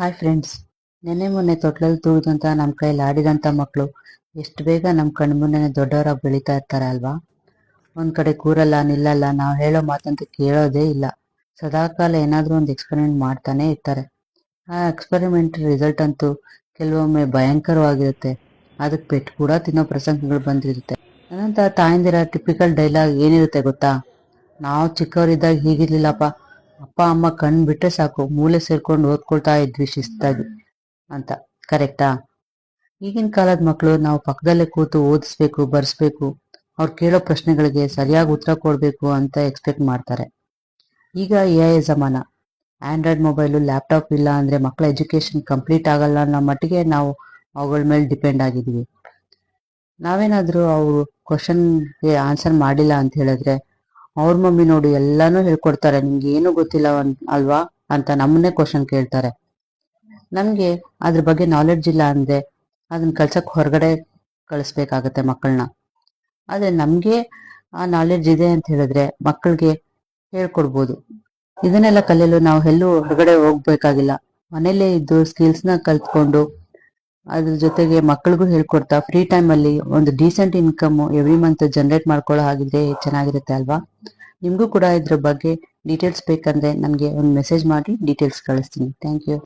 Hi friends ನೆನ್ನೆ ಮೊನ್ನೆ ತೊಟ್ಲಲ್ಲಿ ತೂಗಿದಂತ ನಮ್ಮ ಕೈಯಲ್ಲಿ ಆಡಿದಂಥ ಮಕ್ಕಳು ಎಷ್ಟು ಬೇಗ ನಮ್ಮ ಕಣ್ಮುಂದೆನೆ ದೊಡ್ಡವರಾಗಿ ಬೆಳೀತಾ ಇರ್ತಾರೆ ಅಲ್ವಾ? ಒಂದ್ ಕಡೆ ಕೂರಲ್ಲ, ನಿಲ್ಲಲ್ಲ, ನಾವು ಹೇಳೋ ಮಾತಂತ ಕೇಳೋದೇ ಇಲ್ಲ. ಸದಾಕಾಲ ಏನಾದರೂ ಒಂದು ಎಕ್ಸ್ಪೆರಿಮೆಂಟ್ ಮಾಡ್ತಾನೆ ಇರ್ತಾರೆ. ಆ ಎಕ್ಸ್ಪೆರಿಮೆಂಟ್ ರಿಸಲ್ಟ್ ಅಂತೂ ಕೆಲವೊಮ್ಮೆ ಭಯಂಕರವಾಗಿರುತ್ತೆ. ಅದಕ್ಕೆ ಪೆಟ್ಟು ಕೂಡ ತಿನ್ನೋ ಪ್ರಸಂಗಗಳು ಬಂದಿರುತ್ತೆ. ನನ್ನಂತ ತಾಯಂದಿರ ಟಿಪಿಕಲ್ ಡೈಲಾಗ್ ಏನಿರುತ್ತೆ ಗೊತ್ತಾ? ನಾವು ಚಿಕ್ಕವರಿದ್ದಾಗ ಹೀಗಿರ್ಲಿಲ್ಲಪ್ಪ. ಅಮ್ಮ ಕಣ್ ಬಿಟ್ರೆ ಸಾಕು. ಮೂಲೆ ಸೇರ್ಕೊಂಡು ಓದ್ಕೊಳ್ತಾ ಇದ್ವಿ ಶಿಸ್ತಾಗಿ. ಅಂತ. ಕರೆಕ್ಟಾ? ಈಗಿನ ಕಾಲದ ಮಕ್ಕಳು ನಾವು ಪಕ್ಕದಲ್ಲೇ ಕೂತು ಓದಿಸ್ಬೇಕು, ಬರ್ಸ್ಬೇಕು. ಅವ್ರು ಕೇಳೋ ಪ್ರಶ್ನೆಗಳಿಗೆ ಸರಿಯಾಗಿ ಉತ್ತರ ಕೊಡ್ಬೇಕು ಅಂತ ಎಕ್ಸ್ಪೆಕ್ಟ್ ಮಾಡ್ತಾರೆ. ಈಗ ಎ ಐ ಜಮಾನ. ಆಂಡ್ರಾಯ್ಡ್ ಮೊಬೈಲು, ಲ್ಯಾಪ್ಟಾಪ್ ಇಲ್ಲ ಅಂದ್ರೆ ಮಕ್ಕಳ ಎಜುಕೇಶನ್ ಕಂಪ್ಲೀಟ್ ಆಗಲ್ಲ ಅನ್ನೋ ಮಟ್ಟಿಗೆ ನಾವು ಅವುಗಳ ಮೇಲೆ ಡಿಪೆಂಡ್ ಆಗಿದ್ದೀವಿ ನಾವೇನಾದ್ರೂ ಅವರು ಕ್ವಶನ್ಗೆ ಆನ್ಸರ್ ಮಾಡಿಲ್ಲ ಅಂತ ಹೇಳಿದ್ರೆ ಅವ್ರ ಮಮ್ಮಿ ನೋಡಿ ಎಲ್ಲಾನು ಹೇಳ್ಕೊಡ್ತಾರೆ. ನಿಮ್ಗೆ ಏನು ಗೊತ್ತಿಲ್ಲ ಅಲ್ವಾ? ಅಂತ ನಮ್ಮನ್ನೇ ಕ್ವಶನ್ ಕೇಳ್ತಾರೆ. ನಮ್ಗೆ ಅದ್ರ ಬಗ್ಗೆ ನಾಲೆಡ್ಜ್ ಇಲ್ಲ ಅಂದ್ರೆ ಅದನ್ನ ಕಳ್ಸಕ್ ಹೊರಗಡೆ ಕಳಿಸ್ಬೇಕಾಗತ್ತೆ ಮಕ್ಕಳನ್ನ ಆದ್ರೆ ನಮ್ಗೆ ಆ ನಾಲೆಡ್ಜ್ ಇದೆ ಅಂತ ಹೇಳಿದ್ರೆ ಮಕ್ಕಳಿಗೆ ಹೇಳ್ಕೊಡ್ಬೋದು. ಇದನ್ನೆಲ್ಲ ಕಲಿಯಲು ನಾವು ಎಲ್ಲೂ ಹೊರಗಡೆ ಹೋಗ್ಬೇಕಾಗಿಲ್ಲ. ಮನೇಲೇ ಇದ್ದು ಸ್ಕಿಲ್ಸ್ನ ಕಲ್ತ್ಕೊಂಡು ಅದ್ರ ಜೊತೆಗೆ ಮಕ್ಕಳಿಗೂ ಹೇಳ್ಕೊಡ್ತಾ ಫ್ರೀ ಟೈಮ್ ಅಲ್ಲಿ ಒಂದು decent income every month generate ಮಾಡ್ಕೊಳ್ಳೋ ಹಾಗಿದ್ರೆ ಚೆನ್ನಾಗಿರುತ್ತೆ ಅಲ್ವಾ? ನಿಮ್ಗೂ ಕೂಡ ಇದ್ರ ಬಗ್ಗೆ ಡೀಟೇಲ್ಸ್ ಬೇಕಂದ್ರೆ ನನಗೆ ಒಂದು ಮೆಸೇಜ್ ಮಾಡಿ ಡೀಟೇಲ್ಸ್ ಕಳಿಸ್ತೀನಿ. Thank you